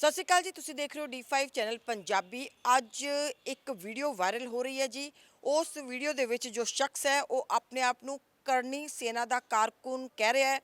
ਸਤਿ ਸ਼੍ਰੀ ਅਕਾਲ ਜੀ, ਤੁਸੀਂ ਦੇਖ ਰਹੇ ਹੋ D5 ਚੈਨਲ ਪੰਜਾਬੀ। ਅੱਜ ਇੱਕ ਵੀਡੀਓ ਵਾਇਰਲ ਹੋ ਰਹੀ ਹੈ ਜੀ। ਉਸ ਵੀਡੀਓ ਦੇ ਵਿੱਚ ਜੋ ਸ਼ਖਸ ਹੈ, ਉਹ ਆਪਣੇ ਆਪ ਨੂੰ ਕਰਨੀ ਸੈਨਾ ਦਾ ਕਾਰਕੁਨ ਕਹਿ ਰਿਹਾ ਹੈ।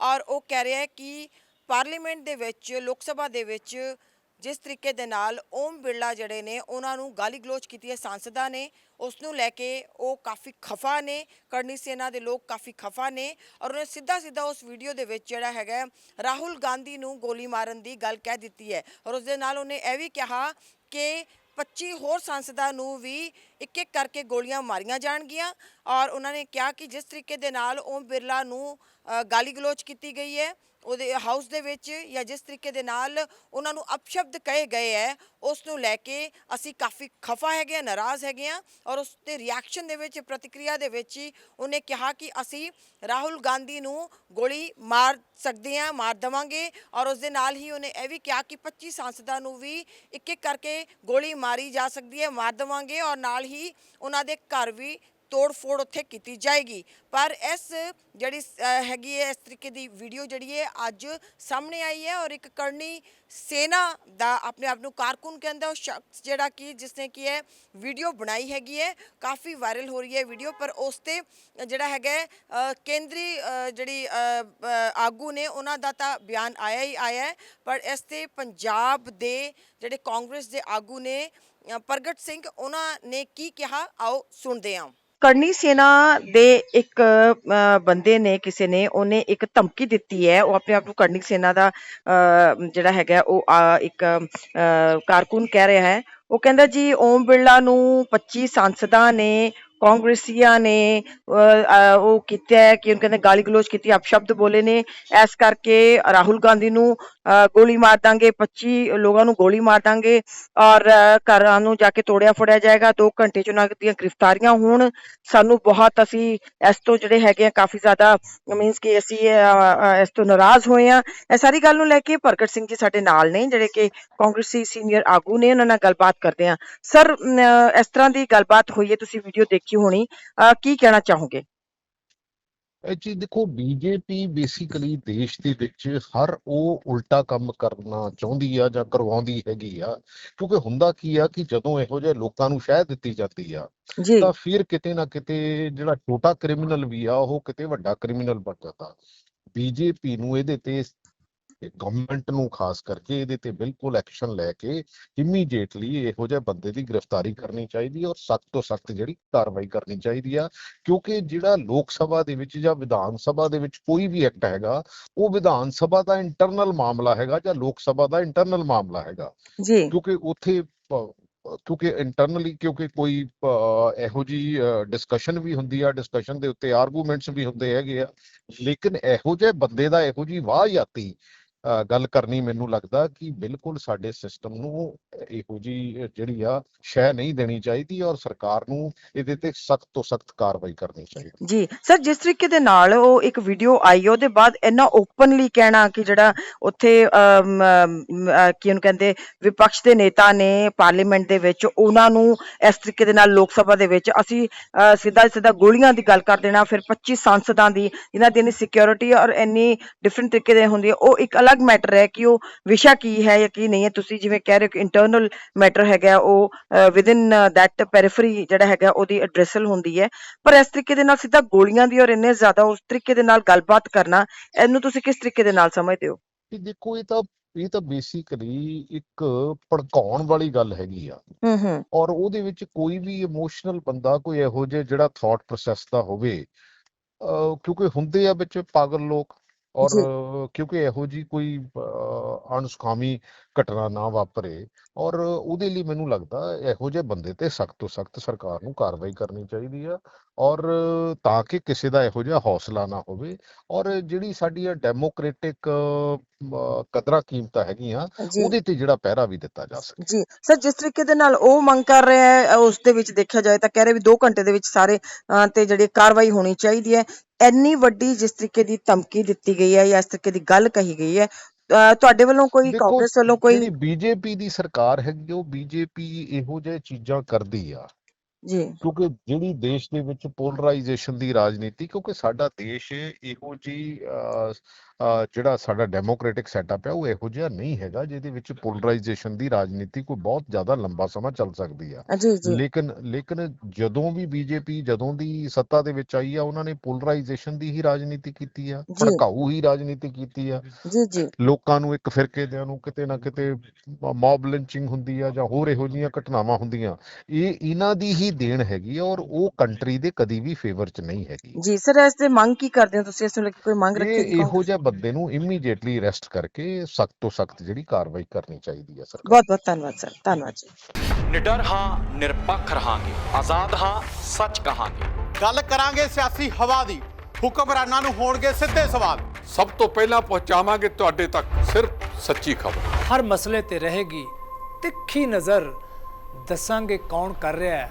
ਔਰ ਉਹ ਕਹਿ ਰਿਹਾ ਹੈ ਕਿ ਪਾਰਲੀਮੈਂਟ ਦੇ ਵਿੱਚ, ਲੋਕ ਸਭਾ ਦੇ ਵਿੱਚ ਜਿਸ ਤਰੀਕੇ ਦੇ ਨਾਲ ਓਮ ਬਿਰਲਾ ਜਿਹੜੇ ਨੇ, ਉਹਨਾਂ ਨੂੰ ਗਾਲੀ ਗਲੋਚ ਕੀਤੀ ਹੈ, ਸਾਂਸਦਾਂ ਨੇ, ਉਸ ਨੂੰ ਲੈ ਕੇ ਉਹ ਕਾਫੀ ਖਫਾ ਨੇ, ਕਰਨੀ ਸੈਨਾ ਦੇ ਲੋਕ ਕਾਫੀ ਖਫਾ ਨੇ ਔਰ ਉਹਨੇ ਸਿੱਧਾ ਸਿੱਧਾ ਉਸ ਵੀਡੀਓ ਦੇ ਵਿੱਚ ਜਿਹੜਾ ਹੈਗਾ ਰਾਹੁਲ ਗਾਂਧੀ ਨੂੰ ਗੋਲੀ ਮਾਰਨ ਦੀ ਗੱਲ ਕਹਿ ਦਿੱਤੀ ਹੈ ਔਰ ਉਸ ਦੇ ਨਾਲ ਉਹਨੇ ਇਹ ਵੀ ਕਿਹਾ ਕਿ 25 ਹੋਰ ਸੰਸਦਾਂ ਨੂੰ ਵੀ ਇੱਕ ਇੱਕ ਕਰਕੇ ਗੋਲੀਆਂ ਮਾਰੀਆਂ ਜਾਣਗੀਆਂ ਔਰ ਉਹਨਾਂ ਨੇ ਕਿਹਾ ਕਿ ਜਿਸ ਤਰੀਕੇ ਦੇ ਨਾਲ ਓਮ ਬਿਰਲਾ ਨੂੰ ਗਾਲੀ ਗਲੋਚ ਕੀਤੀ ਗਈ ਹੈ ਉਹਦੇ ਹਾਊਸ ਦੇ ਵਿੱਚ ਜਾਂ ਜਿਸ ਤਰੀਕੇ ਦੇ ਨਾਲ ਉਹਨਾਂ ਨੂੰ ਅਪਸ਼ਬਦ ਕਹੇ ਗਏ ਹੈ, ਉਸ ਨੂੰ ਲੈ ਕੇ ਅਸੀਂ ਕਾਫੀ ਖਫਾ ਹੈਗੇ ਆ ਨਾਰਾਜ਼ ਹੈਗੇ ਆ ਔਰ ਉਸ 'ਤੇ ਰਿਐਕਸ਼ਨ ਦੇ ਵਿੱਚ, ਪ੍ਰਤੀਕਿਰਿਆ ਦੇ ਵਿੱਚ ਹੀ ਉਹਨੇ ਕਿਹਾ ਕਿ ਅਸੀਂ ਰਾਹੁਲ ਗਾਂਧੀ ਨੂੰ ਗੋਲੀ ਮਾਰ ਸਕਦੇ ਆ ਮਾਰ ਦਵਾਂਗੇ ਔਰ ਉਸ ਦੇ ਨਾਲ ਹੀ ਉਹਨੇ ਇਹ ਵੀ ਕਿਹਾ ਕਿ 25 ਸੰਸਦਾਂ ਨੂੰ ਵੀ ਇੱਕ ਇੱਕ ਕਰਕੇ ਗੋਲੀ ਮਾਰੀ ਜਾ ਸਕਦੀ ਹੈ, ਮਾਰ ਦਵਾਂਗੇ ਔਰ ਨਾਲ ਹੀ ਉਹਨਾਂ ਦੇ ਘਰ ਵੀ ਤੋੜ ਫੋੜ ਉੱਥੇ ਕੀਤੀ ਜਾਏਗੀ। ਪਰ ਇਸ ਜਿਹੜੀ ਹੈਗੀ ਹੈ, ਇਸ ਤਰੀਕੇ ਦੀ ਵੀਡੀਓ ਜਿਹੜੀ ਹੈ, ਅੱਜ ਸਾਹਮਣੇ ਆਈ ਹੈ ਔਰ ਇੱਕ ਕਰਨੀ ਸੇਨਾ ਦਾ ਆਪਣੇ ਆਪ ਨੂੰ ਕਾਰਕੁਨ ਕਹਿੰਦਾ ਉਹ ਸ਼ਖਸ ਜਿਹੜਾ ਕਿ ਜਿਸਨੇ ਕੀ ਹੈ, ਵੀਡੀਓ ਬਣਾਈ ਹੈਗੀ ਹੈ, ਕਾਫੀ ਵਾਇਰਲ ਹੋ ਰਹੀ ਹੈ ਵੀਡੀਓ, ਪਰ ਉਸ ਤੇ ਜਿਹੜਾ ਹੈਗਾ ਕੇਂਦਰੀ ਜਿਹੜੀ ਆਗੂ ਨੇ ਉਹਨਾਂ ਦਾ ਤਾਂ ਬਿਆਨ ਆਇਆ ਹੀ ਆਇਆ ਹੈ, ਪਰ ਇਸ ਤੇ ਪੰਜਾਬ ਦੇ ਜਿਹੜੇ ਕਾਂਗਰਸ ਦੇ ਆਗੂ ਨੇ ਪ੍ਰਗਟ ਸਿੰਘ, ਉਹਨਾਂ ਨੇ ਕੀ ਕਿਹਾ? ਆਓ ਸੁਣਦੇ ਹਾਂ। ਕਰਨੀ ਸੇਨਾ ਦੇ ਇੱਕ ਬੰਦੇ ਨੇ ਕਿਸੇ ਨੇ ਉਹਨੇ ਇੱਕ ਧਮਕੀ ਦਿੱਤੀ ਹੈ। ਉਹ ਆਪਣੇ ਆਪ ਨੂੰ ਕਰਨੀ ਸੇਨਾ ਦਾ ਜਿਹੜਾ ਹੈਗਾ ਉਹ ਇੱਕ ਅ, ਕਾਰਕੁਨ ਕਹਿ ਰਿਹਾ ਹੈ। ਉਹ ਕਹਿੰਦਾ ਜੀ ਓਮ ਬਿਰਲਾ ਨੂੰ 25 ਸੰਸਦਾਂ ਨੇ ਕਾਂਗਰਸੀਆਂ ਨੇ ਅ, ਉਹ ਕੀਤਾ ਹੈ ਕਿ ਉਹਨਾਂ ਕਹਿੰਦੇ ਗਾਲੀ ਗਲੋਚ ਕੀਤੀ ਅਪਸ਼ਬਦ ਬੋਲੇ ਨੇ। ਇਸ ਕਰਕੇ ਰਾਹੁਲ ਗਾਂਧੀ ਨੂੰ ਗੋਲੀ ਮਾਰ ਦਾਂਗੇ 25 ਲੋਕਾਂ ਨੂੰ ਗੋਲੀ ਮਾਰ ਦਾਂਗੇ ਔਰ ਘਰਾਂ ਨੂੰ ਜਾ ਕੇ ਤੋੜਿਆ ਫੋੜਿਆ ਜਾਏਗਾ 2 ਘੰਟੇ ਚ ਉਹਨਾਂ ਦੀਆਂ ਗ੍ਰਿਫਤਾਰੀਆਂ ਹੋਣ। ਸਾਨੂੰ ਬਹੁਤ ਅਸੀਂ ਇਸ ਤੋਂ ਜਿਹੜੇ ਹੈਗੇ ਆ ਕਾਫੀ ਜ਼ਿਆਦਾ ਮੀਨਸ ਕਿ ਅਸੀਂ ਇਸ ਤੋਂ ਨਾਰਾਜ਼ ਹੋਏ ਆ। ਇਹ ਸਾਰੀ ਗੱਲ ਨੂੰ ਲੈ ਕੇ ਪ੍ਰਗਟ ਸਿੰਘ ਜੀ ਸਾਡੇ ਨਾਲ ਨੇ ਜਿਹੜੇ ਕਿ ਕਾਂਗਰਸੀ ਸੀਨੀਅਰ ਆਗੂ ਨੇ ਉਹਨਾਂ ਨਾਲ ਗੱਲਬਾਤ ਕਰਦੇ ਆ। ਸਰ ਇਸ ਤਰ੍ਹਾਂ ਦੀ ਗੱਲਬਾਤ ਹੋਈ ਹੈ ਤੁਸੀਂ ਵੀਡੀਓ ਦੇਖੀ ਹੋਣੀ। ਅ, ਕੀ ਕਹਿਣਾ ਚਾਹੋਗੇ? ਇਹ ਚੀਜ਼ ਦੇਖੋ ਬੀਜੇਪੀ ਬੇਸਿਕਲੀ ਦੇਸ਼ ਦੇ ਵਿੱਚ ਹਰ ਉਹ ਉਲਟਾ ਕੰਮ ਕਰਨਾ ਚਾਹੁੰਦੀ ਆ ਜਾਂ ਕਰਵਾਉਂਦੀ ਹੈਗੀ ਆ ਕਿਉਂਕਿ ਹੁੰਦਾ ਕੀ ਆ ਕਿ ਜਦੋਂ ਇਹੋ ਜਿਹੇ ਲੋਕਾਂ ਨੂੰ ਸ਼ਹਿ ਦਿੱਤੀ ਜਾਂਦੀ ਆ ਤਾਂ ਫਿਰ ਕਿਤੇ ਨਾ ਕਿਤੇ ਜਿਹੜਾ ਛੋਟਾ ਕ੍ਰਿਮੀਨਲ ਵੀ ਆ ਉਹ ਕਿਤੇ ਵੱਡਾ ਕ੍ਰਿਮੀਨਲ ਬਣ ਜਾਂਦਾ। ਬੀਜੇਪੀ ਨੂੰ ਇਹਦੇ ਤੇ ਗਵਰਨਮੈਂਟ ਨੂੰ ਖਾਸ ਕਰਕੇ ਇਹਦੇ ਤੇ ਬਿਲਕੁਲ ਐਕਸ਼ਨ ਲੈ ਕੇ ਇਮੀਡੀਏਟਲੀ ਇਹੋ ਜਿਹੇ ਬੰਦੇ ਦੀ ਗ੍ਰਿਫਤਾਰੀ ਕਰਨੀ ਚਾਹੀਦੀ ਹੈ ਔਰ ਸਖਤ ਤੋਂ ਸਖਤ ਜਿਹੜੀ ਕਾਰਵਾਈ ਕਰਨੀ ਚਾਹੀਦੀ ਆ ਕਿਉਂਕਿ ਜਿਹੜਾ ਲੋਕ ਸਭਾ ਦੇ ਵਿੱਚ ਜਾਂ ਵਿਧਾਨ ਸਭਾ ਦੇ ਵਿੱਚ ਕੋਈ ਵੀ ਐਕਟ ਹੈਗਾ ਉਹ ਵਿਧਾਨ ਸਭਾ ਦਾ ਇੰਟਰਨਲ ਮਾਮਲਾ ਹੈਗਾ ਜਾਂ ਲੋਕ ਸਭਾ ਦਾ ਇੰਟਰਨਲ ਮਾਮਲਾ ਹੈਗਾ। ਜੀ। ਕਿਉਂਕਿ ਉੱਥੇ ਕਿਉਂਕਿ ਇੰਟਰਨਲੀ ਕਿਉਂਕਿ ਕੋਈ ਇਹੋ ਜੀ ਡਿਸਕਸ਼ਨ ਵੀ ਹੁੰਦੀ ਆ ਡਿਸਕਸ਼ਨ ਦੇ ਉੱਤੇ ਆਰਗੂਮੈਂਟਸ ਵੀ ਹੁੰਦੇ ਹੈਗੇ ਆ ਲੇਕਿਨ ਇਹੋ ਜਿਹੇ ਬੰਦੇ ਦਾ ਇਹੋ ਜੀ ਵਾਹਿਆਤੀ ਅ, ਗੱਲ ਕਰਨੀ ਮੈਨੂੰ ਲੱਗਦਾ ਕਿ ਬਿਲਕੁਲ ਸਾਡੇ ਸਿਸਟਮ ਨੂੰ ਇਹੋ ਜੀ ਜਿਹੜੀ ਆ ਸ਼ੈ ਨਹੀਂ ਦੇਣੀ ਚਾਹੀਦੀ ਔਰ ਸਰਕਾਰ ਨੂੰ ਇਹਦੇ ਤੇ ਸਖਤ ਤੋਂ ਸਖਤ ਕਾਰਵਾਈ ਕਰਨੀ ਚਾਹੀਦੀ। ਜੀ, ਸਰ, ਜਿਸ ਤਰੀਕੇ ਦੇ ਨਾਲ ਉਹ ਇੱਕ ਵੀਡੀਓ ਆਈ, ਉਹਦੇ ਬਾਅਦ ਇੰਨਾ ਓਪਨਲੀ ਕਹਿਣਾ ਕਿ ਜਿਹੜਾ ਉੱਥੇ ਕੀ ਉਹਨੂੰ ਕਹਿੰਦੇ, ਵਿਪਕਸ਼ ਦੇ ਨੇਤਾ ਨੇ ਪਾਰਲੀਮੈਂਟ ਦੇ ਵਿੱਚ ਉਹਨਾਂ ਨੂੰ ਇਸ ਤਰੀਕੇ ਦੇ ਨਾਲ ਲੋਕ ਸਭਾ ਦੇ ਵਿੱਚ ਅਸੀਂ ਸਿੱਧਾ ਸਿੱਧਾ ਗੋਲੀਆਂ ਦੀ ਗੱਲ ਕਰ ਦੇਣਾ, ਫਿਰ 25 ਸੰਸਦਾਂ ਦੀ, ਜਿਨ੍ਹਾਂ ਦੀ ਇੰਨੀ ਸਿਕਿਉਰਿਟੀ ਔਰ ਇੰਨੀ ਡਿਫਰੈਂਟ ਤਰੀਕੇ ਦੇ ਹੁੰਦੀ ਹੈ, ਉਹ ਇੱਕ ਅਲੱਗ ਮੈਟਰ ਹੈ ਕਿ ਉਹ ਵਿਸ਼ਾ ਕੀ ਹੈ ਜਾਂ ਕੀ ਨਹੀਂ ਹੈ। ਤੁਸੀਂ ਜਿਵੇਂ ਕਹਿ ਰਹੇ ਹੋ ਕਿ ਇੰਟਰਨਲ ਮੈਟਰ ਹੈਗਾ ਉਹ ਵਿਦ ਇਨ ਦੈਟ ਪੈਰੀਫਰੀ ਜਿਹੜਾ ਹੈਗਾ ਉਹਦੀ ਐਡਰੈਸਲ ਹੁੰਦੀ ਹੈ। ਪਰ ਇਸ ਤਰੀਕੇ ਦੇ ਨਾਲ ਸਿੱਧਾ ਗੋਲੀਆਂ ਦੀ ਔਰ ਇੰਨੇ ਜ਼ਿਆਦਾ ਉਸ ਤਰੀਕੇ ਦੇ ਨਾਲ ਗੱਲਬਾਤ ਕਰਨਾ ਇਹਨੂੰ ਤੁਸੀਂ ਕਿਸ ਤਰੀਕੇ ਦੇ ਨਾਲ ਸਮਝਦੇ ਹੋ? ਕਿ ਦੇਖੋ ਇਹ ਤਾਂ ਇਹ ਤਾਂ ਬੇਸਿਕਲੀ ਇੱਕ ਭੜਕਾਉਣ ਵਾਲੀ ਗੱਲ ਹੈਗੀ ਆ। ਹੂੰ ਹੂੰ। ਔਰ ਉਹਦੇ ਵਿੱਚ ਕੋਈ ਵੀ ਇਮੋਸ਼ਨਲ ਬੰਦਾ ਕੋਈ ਇਹੋ ਜਿਹਾ ਜਿਹੜਾ ਥਾਟ ਪ੍ਰੋਸੈਸ ਦਾ ਹੋਵੇ ਕਿਉਂਕਿ ਹੁੰਦੇ ਆ ਵਿੱਚ ਪਾਗਲ ਲੋਕ। ਔਰ। ਕਿਉਂਕਿ ਇਹੋ ਜੀ ਕੋਈ ਅਹ, ਅਣਸੁਖਾਵੀ ਘਟਨਾ ਨਾ ਵਾਪਰੇ ਔਰ ਉਹਦੇ ਲਈ ਮੈਨੂੰ ਲੱਗਦਾ ਇਹੋ ਜਿਹੇ ਬੰਦੇ ਤੇ ਸਖਤ ਤੋਂ ਸਖਤ ਸਰਕਾਰ ਨੂੰ ਕਾਰਵਾਈ ਕਰਨੀ ਚਾਹੀਦੀ ਆ ਔਰ ਤਾਂ ਕਿ ਕਿਸੇ ਦਾ ਇਹੋ ਜਿਹਾ ਹੌਸਲਾ ਨਾ ਹੋਵੇ। ਔਰ ਜਿਹੜੀ ਸਾਡੀ ਡੈਮੋਕ੍ਰੈਟਿਕ ਕਦਰਾਂ ਕੀਮਤਾਂ ਹੈਗੀਆਂ ਉਹਦੇ ਤੇ ਜਿਹੜਾ ਪਹਿਰਾ ਵੀ ਦਿੱਤਾ ਜਾ ਸਕੇ। ਜੀ। ਸਰ ਜਿਸ ਤਰੀਕੇ ਦੇ ਨਾਲ ਉਹ ਮੰਗ ਕਰ ਰਿਹਾ ਹੈ ਉਸ ਦੇ ਵਿੱਚ ਦੇਖਿਆ ਜਾਏ ਤਾਂ ਕਹਿ ਰਹੇ ਵੀ 2 ਘੰਟੇ ਦੇ ਵਿੱਚ ਸਾਰੇ ਤੇ ਜਿਹੜੀ ਕਾਰਵਾਈ ਹੋਣੀ ਚਾਹੀਦੀ ਹੈ। ਇੰਨੀ ਵੱਡੀ ਜਿਸ ਤਰੀਕੇ ਦੀ ਧਮਕੀ ਦਿੱਤੀ ਗਈ ਹੈ ਜਾਂ ਇਸ ਤਰੀਕੇ ਦੀ ਗੱਲ ਕਹੀ ਗਈ ਹੈ ਤੁਹਾਡੇ ਵੱਲੋਂ ਕੋਈ ਕਾਂਗਰਸ ਵੱਲੋਂ ਕੋਈ ਜਿਹੜੀ ਬੀਜੇਪੀ ਦੀ ਸਰਕਾਰ ਹੈਗੀ ਉਹ ਬੀਜੇਪੀ ਇਹੋ ਜਿਹੇ ਚੀਜ਼ਾਂ ਕਰਦੀ ਆ। ਜੀ। ਕਿਉਂਕਿ ਜਿਹੜੀ ਦੇਸ਼ ਦੇ ਵਿੱਚ ਪੋਲਰਾਈਜੇਸ਼ਨ ਦੀ ਰਾਜਨੀਤੀ ਕਿਉਂਕਿ ਸਾਡਾ ਦੇਸ਼ ਇਹੋ ਜੀ ਜਿਹੜਾ ਸਾਡਾ ਡੈਮੋਕ੍ਰੈਟਿਕ ਸੈਟਅਪ ਹੈ ਉਹ ਇਹੋ ਜਿਹਾ ਨਹੀਂ ਹੈਗਾ ਜਿਹਦੇ ਵਿੱਚ ਪੋਲਰਾਈਜੇਸ਼ਨ ਦੀ ਰਾਜਨੀਤੀ ਕੋਈ ਬਹੁਤ ਜ਼ਿਆਦਾ ਲੰਬਾ ਸਮਾਂ ਚੱਲ ਸਕਦੀ ਆ। ਲੇਕਿਨ ਲੇਕਿਨ ਜਦੋਂ ਵੀ ਬੀਜੇਪੀ ਜਦੋਂ ਦੀ ਸੱਤਾ ਦੇ ਵਿੱਚ ਆਈ ਆ ਉਹਨਾਂ ਨੇ ਪੋਲਰਾਈਜੇਸ਼ਨ ਦੀ ਹੀ ਰਾਜਨੀਤੀ ਕੀਤੀ ਆ। ਭੜਕਾਊ ਹੀ ਰਾਜਨੀਤੀ ਕੀਤੀ ਆ। ਜੀ ਜੀ। ਲੋਕਾਂ ਨੂੰ ਇੱਕ ਫਿਰਕੇ ਦਿਆਂ ਨੂੰ ਕਿਤੇ ਨਾ ਕਿਤੇ ਮੌਬ ਲਿੰਚਿੰਗ ਹੁੰਦੀ ਆ ਜਾਂ ਹੋਰ ਇਹੋ ਜਿਹੀਆਂ ਘਟਨਾਵਾਂ ਹੁੰਦੀਆਂ। ਇਹ ਇਹਨਾਂ ਦੀ ਹੀ ਦੇਣ ਹੈਗੀ ਔਰ ਉਹ ਕੰਟਰੀ ਦੇ ਕਦੀ ਵੀ ਫੇਵਰ 'ਚ ਨਹੀਂ ਹੈਗੀ। ਜੀ ਸਰ ਇਸ ਤੇ ਮੰਗ ਕੀ ਕਰਦੇ ਹੋ ਤੁਸੀਂ? ਇਸ ਨੂੰ ਲੈ ਕੇ ਕੋਈ ਮੰਗ ਰੱਖੀ ਇਹ ਇਹੋ ਜਿਹੇ ਬੰਦੇ ਨੂੰ ਇਮੀਡੀਏਟਲੀ ਅਰੈਸਟ ਕਰਕੇ ਸਖਤ ਤੋਂ ਸਖਤ ਜਿਹੜੀ ਕਾਰਵਾਈ ਕਰਨੀ ਚਾਹੀਦੀ ਹੈ ਸਰਕਾਰ। ਬਹੁਤ ਬਹੁਤ ਧੰਨਵਾਦ ਸਰ ਧੰਨਵਾਦ ਜੀ। ਨਿਡਰ ਹਾਂ ਨਿਰਪੱਖ ਰਹਾਂਗੇ। ਆਜ਼ਾਦ ਹਾਂ ਸੱਚ ਕਹਾਂਗੇ। ਗੱਲ ਕਰਾਂਗੇ ਸਿਆਸੀ ਹਵਾ ਦੀ। ਹੁਕਮਰਾਨਾਂ ਨੂੰ ਹੋਣਗੇ ਸਿੱਧੇ ਸਵਾਲ। ਸਭ ਤੋਂ ਪਹਿਲਾਂ ਪਹੁੰਚਾਵਾਂਗੇ ਤੁਹਾਡੇ ਤੱਕ ਸਿਰਫ ਸੱਚੀ ਖਬਰ। ਹਰ ਮਸਲੇ ਤੇ ਰਹੇਗੀ ਤਿੱਖੀ ਨਜ਼ਰ। ਦੱਸਾਂਗੇ ਕੌਣ ਕਰ ਰਿਹਾ ਹੈ।